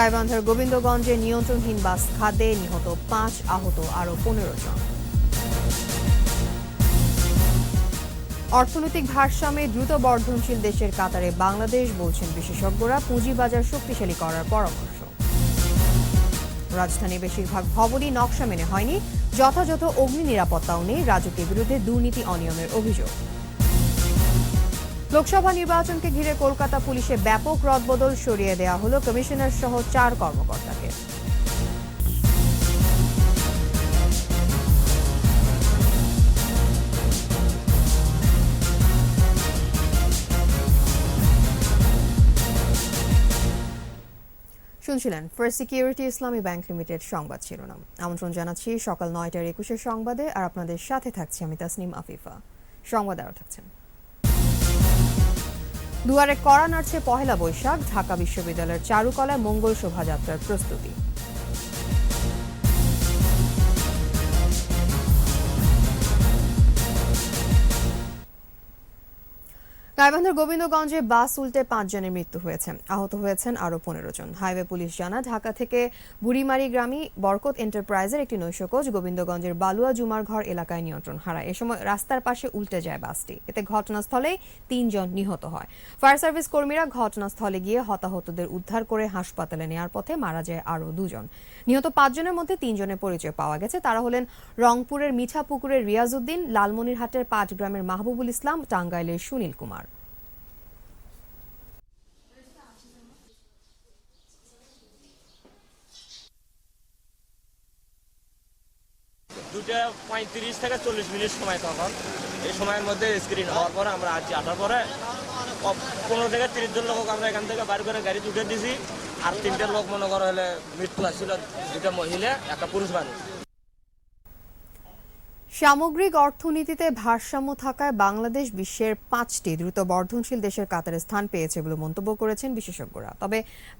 গাইবান্ধার গোবিন্দগঞ্জে নিয়ন্ত্রণহীন বাস খাদে নিহত পাঁচ আহত আরও পনেরো জন। অর্থনৈতিক ভারসাম্যে দ্রুত বর্ধনশীল দেশের কাতারে বাংলাদেশ বলছেন বিশেষজ্ঞরা, পুঁজিবাজার শক্তিশালী করার পরামর্শ। রাজধানীর বেশিরভাগ ভবনই নকশা মেনে হয়নি, যথাযথ অগ্নি নিরাপত্তাও নেই রাজুকের বিরুদ্ধে দুর্নীতি অনিয়মের অভিযোগ। লোকসভা নির্বাচনকে ঘিরে কলকাতা পুলিশে ব্যাপক রদবদল সরিয়ে দেওয়া হলো কমিশনার সহ চার কর্মকর্তাকে। শুনছিলেন first security Islami bank limited সংবাদ শিরোনাম। আমন্ত্রণ জানাচ্ছি সকাল নয়টার একুশের সংবাদে, আর আপনাদের সাথে থাকছি আমি তাসনিম আফিফা। সংবাদ আরও থাকছেন দুয়ারে কড়া নাড়ছে পহেলা বৈশাখ ঢাকা বিশ্ববিদ্যালয়ের চারুকলায় মঙ্গল শোভাযাত্রার প্রস্তুতি। গাইবান্ধার গোবিন্দগঞ্জে বাস উল্টে পাঁচজনের মৃত্যু হয়েছে। আহত হয়েছেন আরও পনেরো জন। হাইওয়ে পুলিশ জানা, ঢাকা থেকে বুড়িমারি গ্রামী বরকত এন্টারপ্রাইজের একটি নৈশকোচ গোবিন্দগঞ্জের বালুয়া জুমার ঘর এলাকায় নিয়ন্ত্রণ হারায়। এ সময় রাস্তার পাশে উল্টে যায় বাসটি। এতে ঘটনাস্থলেই তিনজন নিহত হয়। ফায়ার সার্ভিস কর্মীরা ঘটনাস্থলে গিয়ে হতাহতদের উদ্ধার করে হাসপাতালে নেওয়ার পথে মারা যায় আরও দুজন। নিহত পাঁচজনের মধ্যে তিনজনের পরিচয় পাওয়া গেছে। তারা হলেন রংপুরের মিঠাপুকুরের রিয়াজউদ্দিন, লালমনিরহাটের পাঁচ গ্রামের মাহবুবুল ইসলাম, টাঙ্গাইলের সুনীল কুমার। দুটা পঁয়ত্রিশ থেকে চল্লিশ মিনিট সময় তখন। এই সময়ের মধ্যে স্ক্রিন হওয়ার পরে আমরা আছি। আসার পরে পনেরো থেকে তিরিশ জন লোক আমরা এখান থেকে বার করে গাড়ি উঠে দিছি। আর তিনটে লোক মনে করো হলে মৃত্যু আসছিল দুটা মহিলা, একটা পুরুষ মানুষ। সামগ্রিক অর্থনীতিতে ভারসাম্য থাকায় বাংলাদেশ বিশ্বের পাঁচটি দ্রুত বর্ধনশীল দেশের কাতারে স্থান পেয়েছে বলে মন্তব্য করেছেন বিশেষজ্ঞরা। তবে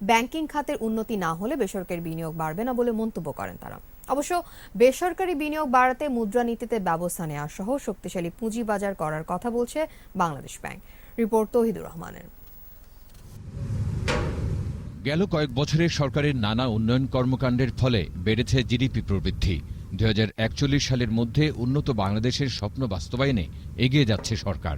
ব্যাংকিং খাতের উন্নতি না হলে বেসরকারি বিনিয়োগ বাড়বে না বলে মন্তব্য করেন তারা। অবশ্য বেসরকারি বিনিয়োগ বাড়াতে মুদ্রানীতিতে ব্যবস্থা নেওয়া সহ শক্তিশালী পুঁজি বাজার করার কথা বলছে বাংলাদেশ ব্যাংক। রিপোর্ট তহিদুর রহমানের। গেল কয়েক বছরে সরকারের নানা উন্নয়ন কর্মকাণ্ডের ফলে বেড়েছে জিডিপি প্রবৃদ্ধি। দুই হাজার একচল্লিশ সালের মধ্যে উন্নত বাংলাদেশের স্বপ্ন বাস্তবায়নে এগিয়ে যাচ্ছে সরকার।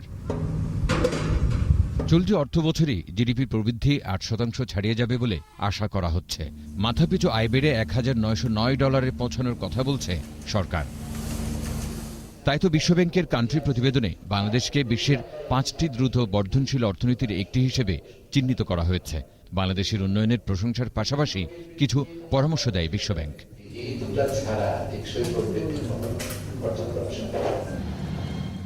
চলতি অর্থ বছরই জিডিপি প্রবৃদ্ধি আট শতাংশ ছাড়িয়ে যাবে বলে আশা করা হচ্ছে। মাথাপিছু আয় বেড়ে এক হাজার নয়শো নয় ডলারে পৌঁছানোর কথা বলছে সরকার। তাই তো বিশ্বব্যাংকের কান্ট্রি প্রতিবেদনে বাংলাদেশকে বিশ্বের পাঁচটি দ্রুত বর্ধনশীল অর্থনীতির একটি হিসেবে চিহ্নিত করা হয়েছে। বাংলাদেশের উন্নয়নের প্রশংসার পাশাপাশি কিছু পরামর্শ দেয় বিশ্বব্যাংক এই দুটা ছাড়া টেকসই প্রবৃদ্ধি অর্জন করা সম্ভব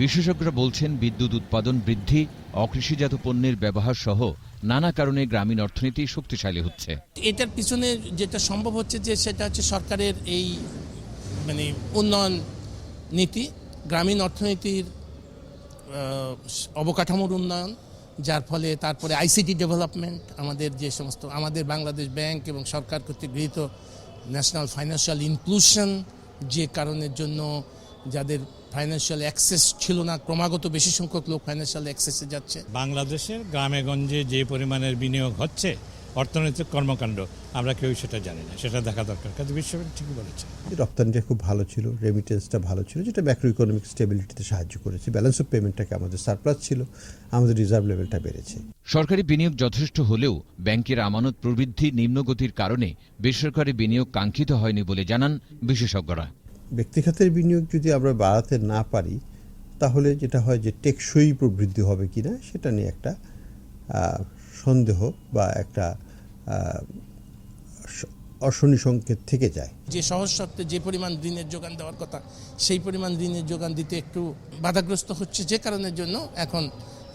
বিশেষজ্ঞরা বলছেন বিদ্যুৎ উৎপাদন বৃদ্ধি, অকৃষিজাত পণ্যের ব্যবহার সহ নানা কারণে গ্রামীণ অর্থনীতি শক্তিশালী হচ্ছে। এটার পিছনে যেটা সম্ভব হচ্ছে যে সেটা হচ্ছে সরকারের এই মানে উন্নয়ন নীতি, গ্রামীণ অর্থনীতির অবকাঠামোর উন্নয়ন, যার ফলে তারপরে আইসিটি ডেভেলপমেন্ট, আমাদের যে সমস্ত, আমাদের বাংলাদেশ ব্যাংক এবং সরকার কর্তৃক গৃহীত ন্যাশনাল ফাইন্যান্সিয়াল ইনক্লুশন, যে কারণের জন্য যাদের ফাইন্যান্সিয়াল অ্যাক্সেস ছিল না ক্রমাগত বেশি সংখ্যক লোক ফাইন্যান্সিয়াল অ্যাক্সেসে যাচ্ছে। বাংলাদেশের গ্রামে গঞ্জে যে পরিমাণের বিনিয়োগ হচ্ছে অর্থনৈতিক কর্মকাণ্ড আমরা কেউ সেটা জানি না সেটা দেখা দরকার। কাজে বিশ্বব্যাংক ঠিকই বলেছে রপ্তানিটা খুব ভালো ছিল রেমিটেন্সটা ভালো ছিল যেটা ম্যাক্রো ইকোনমিক স্টেবিলিটিতে সাহায্য করেছে। ব্যালেন্স অফ পেমেন্টটাকে আমাদের সারপ্লাস ছিল আমাদের রিজার্ভ লেভেলটা বেড়েছে। সরকারি বিনিয়োগ যথেষ্ট হলেও ব্যাংকের আমানত প্রবৃদ্ধি নিম্নগতির কারণে বেসরকারি বিনিয়োগ কাঙ্ক্ষিত হয়নি বলে জানান বিশেষজ্ঞরা। ব্যক্তিখাতের বিনিয়োগ যদি আমরা বাড়াতে না পারি, তাহলে যেটা হয় যে টেকসই প্রবৃদ্ধি হবে কি না সেটা নিয়ে একটা সন্দেহ বা একটা অশনি সংকেত থেকে যায়। যে সহজ শর্তে যে পরিমাণ ঋণের যোগান দেওয়ার কথা, সেই পরিমাণ ঋণের যোগান দিতে একটু বাধাগ্রস্ত হচ্ছে যে কারণের জন্য এখন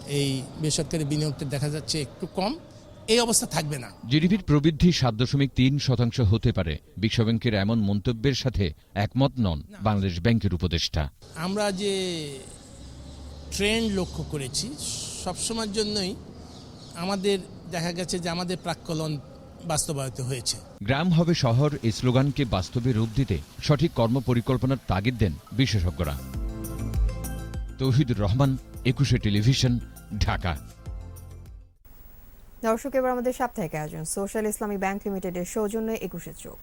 এই বেসরকারি বিনিয়োগটা দেখা যাচ্ছে একটু কম। এই অবস্থা থাকবে না। জিডিপির প্রবৃদ্ধি সাত দশমিক তিন শতাংশ হতে পারে। বিশ্বব্যাংকের এমন মন্তব্যের সাথে একমত নন বাংলাদেশ ব্যাংকের উপদেষ্টা। আমরা যে ট্রেন্ড লক্ষ্য করেছি সবসময়ের জন্যই আমাদের দেখা গেছে যে আমাদের প্রাক্কলন বাস্তবায়িত হয়েছে। গ্রাম হবে শহর এই স্লোগানকে বাস্তবে রূপ দিতে সঠিক কর্মপরিকল্পনার তাগিদ দেন বিশেষজ্ঞরা। তৌহিদুর রহমান একুশে টেলিভিশন ঢাকা। দর্শক, এবার আমাদের সাপ্তাহিক আয়োজন সোশ্যাল ইসলামী ব্যাংক লিমিটেডের সৌজন্যে একুশে চোখ।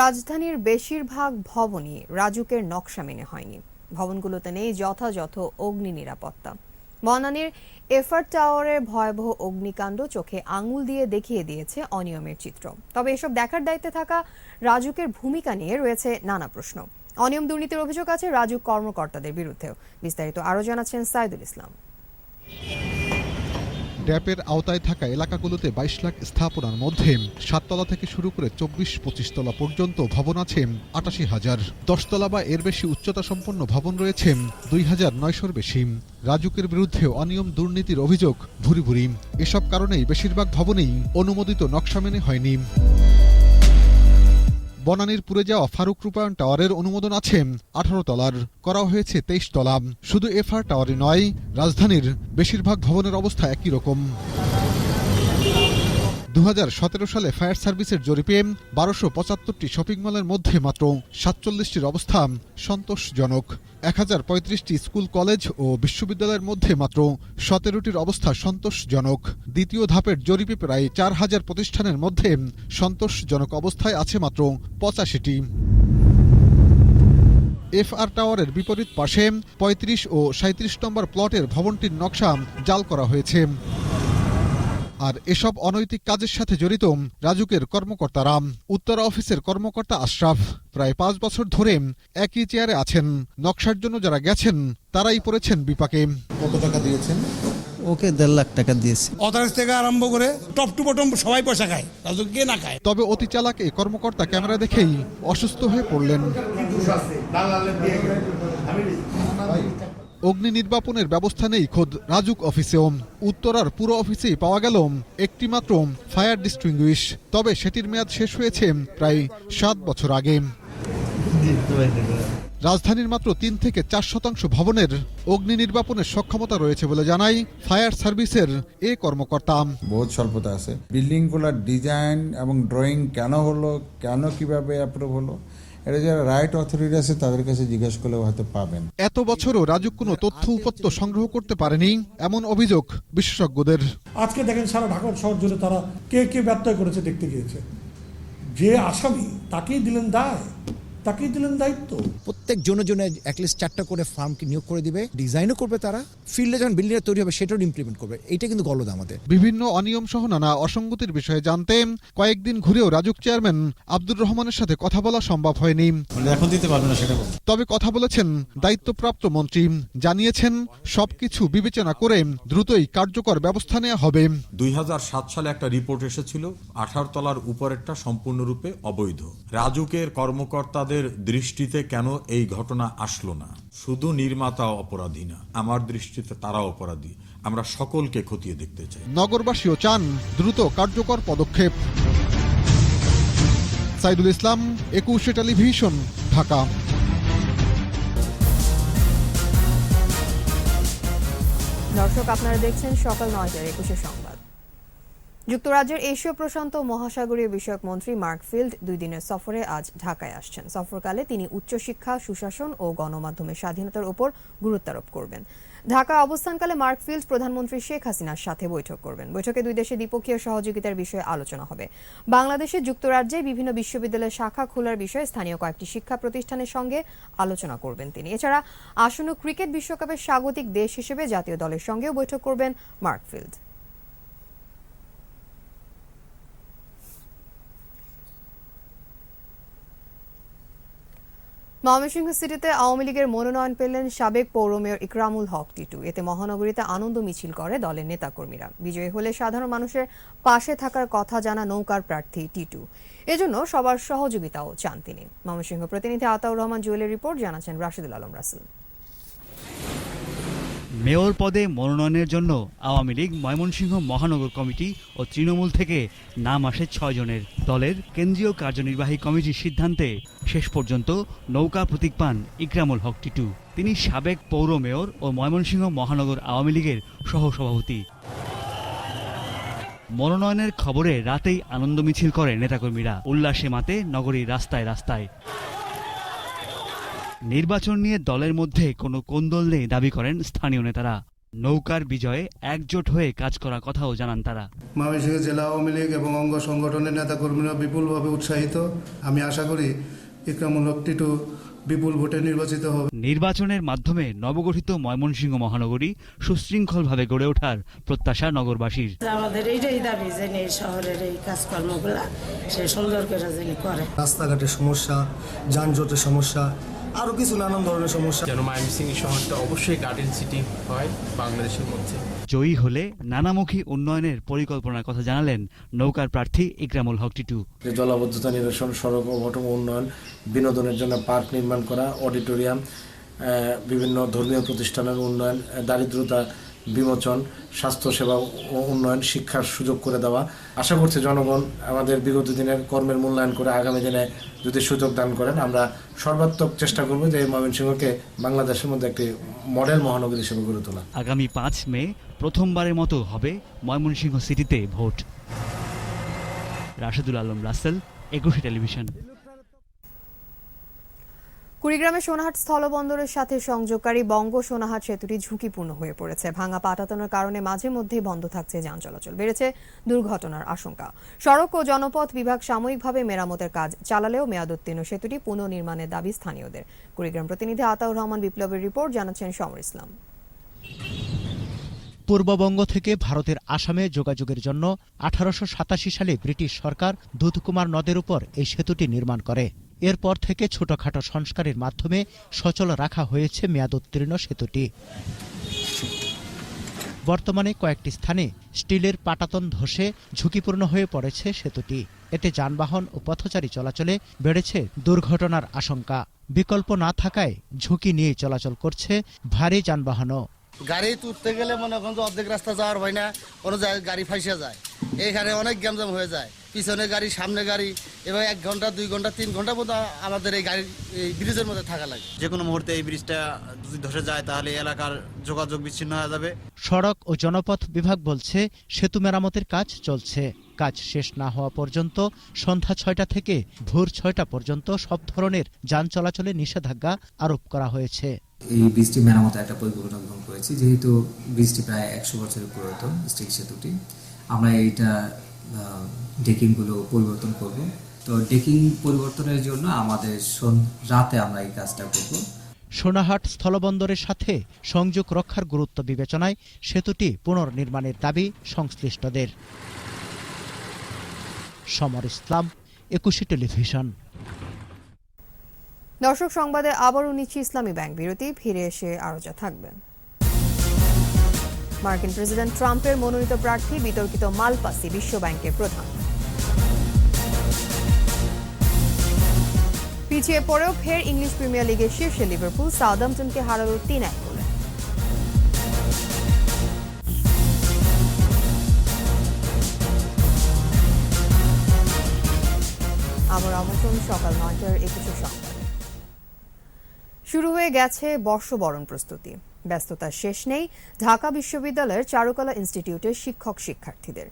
রাজধানীর বেশিরভাগ ভবনই রাজুকের নকশা মেনে হয়নি। ভবনগুলোতে নেই যথাযথ অগ্নি নিরাপত্তা। বনানীর এফার টাওয়ারের ভয়াবহ অগ্নিকাণ্ড চোখে আঙুল দিয়ে দেখিয়ে দিয়েছে অনিয়মের চিত্র। তবে এসব দেখার দায়িত্বে থাকা রাজুকের ভূমিকা নিয়ে রয়েছে নানা প্রশ্ন। অনিয়ম দুর্নীতির অভিযোগ আছে রাজুক কর্মকর্তাদের বিরুদ্ধেও। বিস্তারিত আরও জানাচ্ছেন সাইদুল ইসলাম। ড্যাপের আওতায় থাকা এলাকাগুলোতে বাইশ লাখ স্থাপনার মধ্যে সাততলা থেকে শুরু করে চব্বিশ, পঁচিশ তলা পর্যন্ত ভবন আছে আটাশি হাজার। দশতলা বা এর বেশি উচ্চতা সম্পন্ন ভবন রয়েছে দুই হাজার নয়শোর বেশি। রাজুকের বিরুদ্ধে অনিয়ম দুর্নীতির অভিযোগ ভুরি ভুরি। এসব কারণেই বেশিরভাগ ভবনেই অনুমোদিত নকশা মেনে হয়নি। বনানীর পুরে যাওয়া ফারুক রূপায়ণ টাওয়ারের অনুমোদন আছে আঠারো তলার। করা হয়েছে তেইশ তলা। শুধু এফআর টাওয়ারে নয়, রাজধানীর বেশিরভাগ ভবনের অবস্থা একই রকম। দু হাজার সতেরো সালে ফায়ার সার্ভিসের জরিপে বারোশো পঁচাত্তরটি শপিং মলের মধ্যে মাত্র সাতচল্লিশটির অবস্থা সন্তোষজনক। এক হাজার পঁয়ত্রিশটি স্কুল, কলেজ ও বিশ্ববিদ্যালয়ের মধ্যে মাত্র সতেরোটির অবস্থা সন্তোষজনক। দ্বিতীয় ধাপের জরিপে প্রায় চার হাজার প্রতিষ্ঠানের মধ্যে সন্তোষজনক অবস্থায় আছে মাত্র পঁচাশিটি। এফআর টাওয়ারের বিপরীত পাশে ৩৫ ও সাঁত্রিশ নম্বর প্লটের ভবনটির নকশা জাল করা হয়েছে। আর এসব অনৈতিক কাজের সাথে জড়িত রাজুকের কর্মকর্তারা। উত্তরা অফিসের কর্মকর্তা আশরাফ প্রায় পাঁচ বছর ধরে একই চেয়ারে আছেন। নকশার জন্য যারা গেছেন তারাই পড়েছেন বিপাকে। কত টাকা দিয়েছেন? ওকে দেড় লাখ টাকা দিয়েছি। অথরাইজ থেকে আরম্ভ করে টপ টু বটম সবাই পয়সা খায়। রাজু কে না খায়? তবে অতি চালাক এই কর্মকর্তা ক্যামেরা দেখেই অসুস্থ হয়ে পড়লেন। অগ্নি নির্বাপনের ব্যবস্থা নেই খোদ রাজুক অফিসেও। উত্তরার পুরো অফিসেই পাওয়া গেল একটি মাত্র ফায়ার ডিস্টিংগুইশ। তবে সেটির মেয়াদ শেষ হয়েছে প্রায় সাত বছর আগে। রাজধানীর মাত্র তিন থেকে চার শতাংশ ভবনের অগ্নি নির্বাপনের সক্ষমতা রয়েছে বলে জানাই ফায়ার সার্ভিসের এ কর্মকর্তা। বহুত স্বল্পতা আছে। বিল্ডিংগুলোর ডিজাইন এবং ড্রয়িং কেন হলো, কেন কীভাবে অ্যাপ্রুভ হলো এটা যারা রাইট অথরিটি আছে তাদের কাছে জিজ্ঞেস করলে হয়তো পাবেন। এত বছরও রাজুক কোনো তথ্য উপাত্ত সংগ্রহ করতে পারেনি এমন অভিযোগ বিশেষজ্ঞদের। আজকে দেখেন সারা ঢাকা শহর জুড়ে তারা কে কে ব্যত্যয় করেছে দেখতে গিয়েছে। যে আসামি তাকেই দিলেন দায়। তাকেই দিলেন দায়িত্ব। প্রত্যেক জনে জনে অ্যাটলিস্ট চারটা করে ফার্মকে নিয়োগ করে দিবে ডিজাইনও করবে তারা ফিল্ডে যখন বিল্ডিং তৈরি হবে সেটাও ইমপ্লিমেন্ট করবে এইটা কিন্তু গলদ আমাদের। বিভিন্ন অনিয়ম সহ নানা অসঙ্গতির বিষয়ে জানতে কয়েকদিন ঘুরেও রাজুক চেয়ারম্যান আব্দুর রহমানের সাথে কথা বলা সম্ভব হয়নি। এখন দিতে পারবে না সেটা তবে কথা বলেছেন দায়িত্বপ্রাপ্ত মন্ত্রী জানিয়েছেন সবকিছু বিবেচনা করে দ্রুতই কার্যকর ব্যবস্থা নেওয়া হবে। দুই হাজার সাত সালে একটা রিপোর্ট এসেছিল আঠারো তলার উপরেরটা সম্পূর্ণরূপে অবৈধ। রাজুকের কর্মকর্তাদের দৃষ্টিতে কেন এই ঘটনা আসলো না? শুধু নির্মাতা অপরাধী না আমার দৃষ্টিতে তারা অপরাধী। আমরা সকলকে খতিয়ে দেখতে চাই। নগরবাসীও চান দ্রুত কার্যকর পদক্ষেপ। সাইদুল ইসলাম একুশে টেলিভিশন ঢাকা। দর্শক আপনারা দেখছেন সকাল নয়টার একুশে সংবাদ। যুক্তরাজ্যের এশীয় প্রশান্ত মহাসাগরীয় বিষয়ক মন্ত্রী মার্ক ফিল্ড দুই দিনের সফরে আজ ঢাকায় আসছেন। সফরকালে তিনি উচ্চশিক্ষা, সুশাসন ও গণমাধ্যমের স্বাধীনতার উপর গুরুত্বারোপ করবেন। ঢাকা অবস্থানকালে মার্ক ফিল্ড প্রধানমন্ত্রী শেখ হাসিনার সাথে বৈঠক করবেন। বৈঠকে দুই দেশের দ্বিপক্ষীয় সহযোগিতার বিষয়ে আলোচনা হবে। বাংলাদেশে যুক্তরাজ্যে বিভিন্ন বিশ্ববিদ্যালয়ের শাখা খোলার বিষয়ে স্থানীয় কয়েকটি শিক্ষা প্রতিষ্ঠানের সঙ্গে আলোচনা করবেন তিনি। এছাড়া আসন্ন ক্রিকেট বিশ্বকাপের স্বাগতিক দেশ হিসেবে জাতীয় দলের সঙ্গেও বৈঠক করবেন মার্ক ফিল্ড। ময়মনসিংহ সিটিতে আওয়ামী লীগের মনোনয়ন পেলেন সাবেক পৌর মেয়র ইকরামুল হক টিটু। এতে মহানগরীতে আনন্দ মিছিল করে দলের নেতাকর্মীরা। বিজয়ী হলে সাধারণ মানুষের পাশে থাকার কথা জানা নৌকার প্রার্থী টিটু। এজন্য সবার সহযোগিতাও চান তিনি। ময়মনসিংহ প্রতিনিধি আতাউর রহমান জুয়েলের রিপোর্ট, জানাচ্ছেন রাশিদুল আলম রাসেল। মেয়র পদে মনোনয়নের জন্য আওয়ামী লীগ, ময়মনসিংহ মহানগর কমিটি ও তৃণমূল থেকে নাম আসে ছয় জনের। দলের কেন্দ্রীয় কার্যনির্বাহী কমিটির সিদ্ধান্তে শেষ পর্যন্ত নৌকা প্রতীক পান ইকরামুল হক টিটু। তিনি সাবেক পৌর মেয়র ও ময়মনসিংহ মহানগর আওয়ামী লীগের সহসভাপতি। মনোনয়নের খবরে রাতেই আনন্দ মিছিল করে নেতাকর্মীরা। উল্লাসে মাতে নগরীর রাস্তায় রাস্তায়। নির্বাচন নিয়ে দলের মধ্যে কোনো কোন্দল নেই দাবি করেন স্থানীয় নেতারা। নৌকার বিজয়ে একজোট হয়ে কাজ করার কথাও জানান তারা। ময়মনসিংহ জেলা আওয়ামী লীগ এবং অঙ্গ সংগঠনের নেতাকর্মীরা বিপুলভাবে উৎসাহিত। আমি আশা করি ইকরামুল হক টিটু বিপুল ভোটে নির্বাচিত হবে। নির্বাচনের মাধ্যমে নবগঠিত ময়মনসিংহ মহানগরী সুশৃঙ্খলভাবে গড়ে ওঠার প্রত্যাশা নগরবাসীর। আমাদের এইটাই দাবি যে এই শহরের এই কাজকর্মগুলা সে সুন্দর করে যিনি করে। রাস্তাঘাটের সমস্যা যানজটের সমস্যা আরও কিছু নানান ধরনের সমস্যা। যেন ময়মনসিংহ শহরটা অবশ্যই গার্ডেন সিটি হয় বাংলাদেশের মধ্যে। জয়ী হলে নানামুখী উন্নয়নের পরিকল্পনার কথা জানালেন নৌকার প্রার্থী ইকরামুল হক টিটু। যে জলাবদ্ধতা নিরসন সড়ক অবটম উন্নয়ন বিনোদনের জন্য পার্ক নির্মাণ করা অডিটোরিয়াম আহ, বিভিন্ন ধর্মীয় প্রতিষ্ঠানের উন্নয়ন দারিদ্রতা বিমোচন, স্বাস্থ্যসেবা উন্নয়ন, শিক্ষার সুযোগ করে দেওয়া। আশা করছি জনগণ আমাদের বিগত দিনের কর্মের মূল্যায়ন করে আগামী দিনে যদি সুযোগ দান করেন, আমরা সর্বাত্মক চেষ্টা করব যে ময়মনসিংহকে বাংলাদেশের মধ্যে একটি মডেল মহানগরী হিসেবে গড়ে তোলা। আগামী পাঁচ মে প্রথমবারের মতো হবে ময়মনসিংহ সিটিতে ভোট। রাশেদুল আলম রাসেল, একুশে টেলিভিশন। কুড়িগ্রামের সোনাহাট স্থলবন্দরের সাথে সংযোগকারী বঙ্গ সোনাহাট সেতুটি ঝুঁকিপূর্ণ হয়ে পড়েছে। ভাঙা পাটাতনের কারণে মাঝে মধ্যেই বন্ধ থাকছে যান চলাচল। বেড়েছে দুর্ঘটনার আশঙ্কা। সড়ক ও জনপথ বিভাগ সাময়িকভাবে মেরামতের কাজ চালালেও মেয়াদোত্তীর্ণ সেতুটি পুনর্নির্মাণের দাবি স্থানীয়দের। কুড়িগ্রাম প্রতিনিধি আতাউর রহমান বিপ্লবের রিপোর্ট, জানাচ্ছেন সমর ইসলাম। পূর্ববঙ্গ থেকে ভারতের আসামে যোগাযোগের জন্য আঠারোশো সাতাশি সালে ব্রিটিশ সরকার দুধকুমার নদের উপর এই সেতুটি নির্মাণ করে। এরপর থেকে ছোটখাটো সংস্কারের মাধ্যমে সচল রাখা হয়েছে মেয়াদোত্তীর্ণ সেতুটি। বর্তমানে কয়েকটি স্থানে স্টিলের পাটাতন ধসে ঝুঁকিপূর্ণ হয়ে পড়েছে সেতুটি। এতে যানবাহন ও পথচারী চলাচলে বেড়েছে দুর্ঘটনার আশঙ্কা। বিকল্প না থাকায় ঝুঁকি নিয়ে চলাচল করছে ভারী যানবাহনও। গাড়ি তুলতে গেলে মনে করেন অর্ধেক রাস্তা যাওয়ার হয় না, কোনো গাড়ি ফাইসে যায়। এইখানে অনেক গ্যামজাম হয়ে যায়। পিছনে গাড়ি সামনে গাড়ি এবার এক ঘণ্টা দুই ঘণ্টা তিন ঘণ্টা পর্যন্ত আমাদের এই গাড়ি এই ব্রিজের মধ্যে থাকা লাগে। যে কোনো মুহূর্তে এই ব্রিজটা যদি ধসে যায় তাহলে এলাকার যোগাযোগ বিচ্ছিন্ন হয়ে যাবে। সড়ক ও জনপথ বিভাগ বলছে সেতু মেরামতের কাজ চলছে। কাজ শেষ না হওয়া পর্যন্ত সন্ধ্যা ছয়টা থেকে ভোর ছয়টা পর্যন্ত সব ধরনের যান চলাচলে নিষেধাজ্ঞা আরোপ করা হয়েছে। এই ব্রিজটি মেরামতের একটা পরিকল্পনা গ্রহণ করেছি যেহেতু ব্রিজটি প্রায় একশো বছরের পুরাতন স্টিল সেতুটি। আমরা এইটা ডেকিংগুলো পরিবর্তন করব। তো ডেকিং পরিবর্তনের জন্য আমাদের রাতে আমরা এই কাজটা করব। সোনাহাট স্থলবন্দরের সাথে সংযোগ রক্ষার গুরুত্ব বিবেচনায় সেতুটি পুনর্নির্মাণের দাবি সংশ্লিষ্টদের। সমর ইসলাম একুশে টেলিভিশন। দর্শক সংবাদে আবারও নিচ্ছি ইসলামী ব্যাংক বিরতি। ফিরে এসে আরও যা থাকবেন মার্কিন প্রেসিডেন্ট ট্রাম্পের মনোনীত প্রার্থী বিতর্কিত মালপাসি বিশ্ব ব্যাংকের প্রধান। পিছিয়ে পড়েও ফের ইংলিশ প্রিমিয়ার লিগের শীর্ষে লিভারপুল সাউদাম্পটনকে হারালো তিন এক সকাল নয়টার একুশে সংবাদে। শুরু হয়ে গেছে বর্ষবরণ প্রস্তুতি। ব্যস্ততার শেষ নেই, ঢাকা বিশ্ববিদ্যালয়ের চারুকলা ইনস্টিটিউটের শিক্ষক শিক্ষার্থীদের।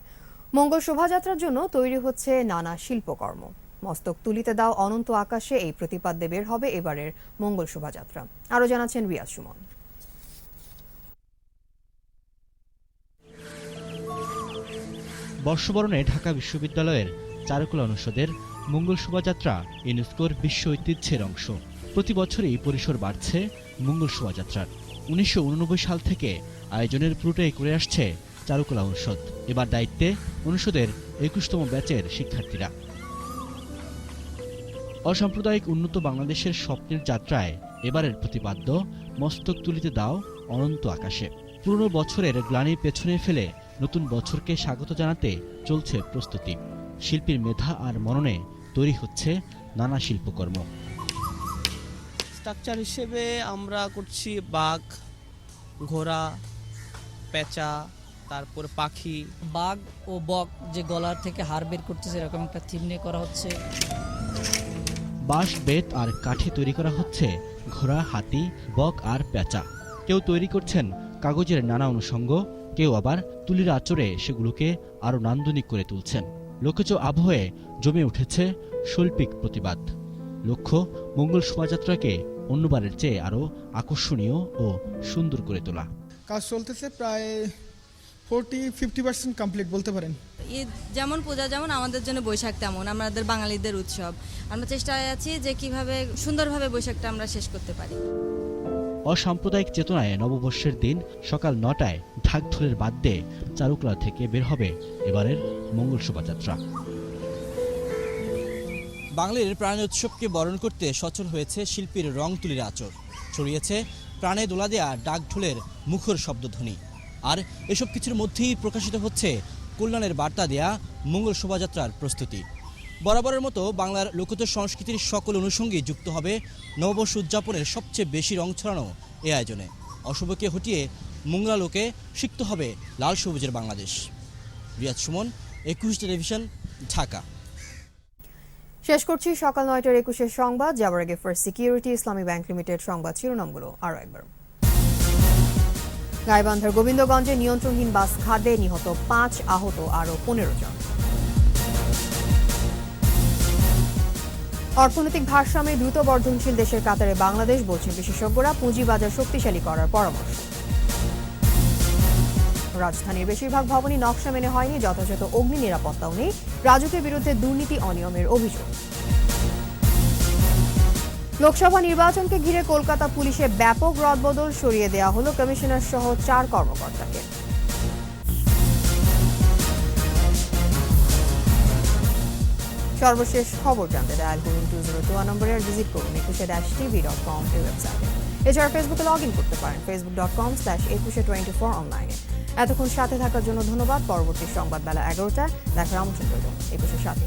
মঙ্গল শোভাযাত্রার জন্য তৈরি হচ্ছে নানা শিল্পকর্ম। মস্তক তুলিতে দাও অনন্ত আকাশে এই প্রতিপাদ্যে বের হবে এবারের মঙ্গল শোভাযাত্রা। আরও জানাচ্ছেন রিয়াজ সুমন। বর্ষবরণে ঢাকা বিশ্ববিদ্যালয়ের চারুকলা অনুষদের মঙ্গল শোভাযাত্রা ইউনেস্কোর বিশ্ব ঐতিহ্যের অংশ। প্রতি বছরই পরিসর বাড়ছে মঙ্গল শোভাযাত্রার। উনিশশো সাল থেকে আয়োজনের পুরোটাই করে আসছে চারুকলা অনুষদ। এবার দায়িত্বে অনুষদের একুশতম ব্যাচের শিক্ষার্থীরা। অসাম্প্রদায়িক উন্নত বাংলাদেশের স্বপ্নের যাত্রায় এবারের প্রতিপাদ্য, মস্তক তুলিতে দাও অনন্ত আকাশে। পুরনো বছরের গ্লানি পেছনে ফেলে নতুন বছরকে স্বাগত জানাতে চলছে প্রস্তুতি। শিল্পীর মেধা আর মননে তৈরি হচ্ছে নানা শিল্পকর্ম। স্ট্রাকচার হিসেবে আমরা করছি বাঘ ঘোড়া পেঁচা তারপর পাখি। বাঘ ও বক যে গলার থেকে হার বের করতেছে এরকম একটা থিম নিয়ে করা হচ্ছে। বাঁশ বেত আর কাঠি তৈরি করা হচ্ছে ঘোড়া হাতি বক আর পেঁচা। কেউ তৈরি করছেন কাগজের নানা অনুষঙ্গ কেউ আবার তুলির আচরে সেগুলোকে আরও নান্দনিক করে তুলছেন। লোকজ আবহে জমে উঠেছে শৈল্পিক প্রতিবাদ। লক্ষ্য মঙ্গল শোভাযাত্রাকে অন্যবারের চেয়ে আরও আকর্ষণীয় ও সুন্দর করে তোলা। কাজ চলতেছে প্রায় ফোরটি ফিফটি পার্সেন্ট কমপ্লিট বলতে পারেন। ঈদ যেমন পূজা যেমন আমাদের জন্য বৈশাখ তেমন আমাদের বাঙালিদের উৎসব। আমরা চেষ্টায় আছি যে কীভাবে সুন্দরভাবে বৈশাখটা আমরা শেষ করতে পারি। অসাম্প্রদায়িক চেতনায় নববর্ষের দিন সকাল নটায় ঢাকঢোলের বাদ্যে চারুকলা থেকে বের হবে এবারের মঙ্গল শোভাযাত্রা। বাঙালির প্রাণোৎসবকে বরণ করতে সচল হয়েছে শিল্পীর রং তুলির আচর ছড়িয়েছে প্রাণে দোলা দেয়া ডাক ঢোলের মুখর শব্দধ্বনি। আর এসব কিছুর মধ্যেই প্রকাশিত হচ্ছে কল্যাণের বার্তা দেয়া মঙ্গল শোভাযাত্রার প্রস্তুতি। বরাবরের মতো বাংলার লোকজ সংস্কৃতির সকল অনুষঙ্গে যুক্ত হবে নববর্ষ উদযাপনের সবচেয়ে বেশি রং ছড়ানো এ আয়োজনে। অশুভকে হটিয়ে মঙ্গলালোকে শিখতে হবে লাল সবুজের বাংলাদেশ। রিয়াজ সুমন, একুশ টেলিভিশন, ঢাকা। শেষ করছি সকাল নয়টার একুশের সংবাদ। যাবার আগে first security Islami bank limited সংবাদ শিরোনামগুলো আরও একবার। গাইবান্ধার গোবিন্দগঞ্জে নিয়ন্ত্রণহীন বাস খাদে নিহত পাঁচ আহত আরও পনেরো জন। অর্থনৈতিক ভারসাম্যে দ্রুত বর্ধনশীল দেশের কাতারে বাংলাদেশ, বলছেন বিশেষজ্ঞরা, পুঁজিবাজার শক্তিশালী করার পরামর্শ। রাজধানীর বেশিরভাগ ভবনই নকশা মেনে হয়নি, যথাযথ অগ্নি নিরাপত্তাও নেই, রাজুকের বিরুদ্ধে দুর্নীতি অনিয়মের অভিযোগ। লোকসভা নির্বাচনকে ঘিরে কলকাতা পুলিশে ব্যাপক রদবদল সরিয়ে দেওয়া হলো কমিশনার সহ চার কর্মকর্তাকে। সর্বশেষ খবর জানতে ডায়াল করুন টু জিরো টু নম্বরে ভিজিট করুন একুশে ড্যাশ টিভি ডট কম এই ওয়েবসাইটে এছাড়া ফেসবুকে লগ ইন করতে পারেন Facebook dot com slash Ekushe twenty four অনলাইনে এতক্ষণ সাথে থাকার জন্য ধন্যবাদ। পরবর্তী সংবাদ বেলা এগারোটা দেখার আমন্ত্রণ রইল একুশের সাথে।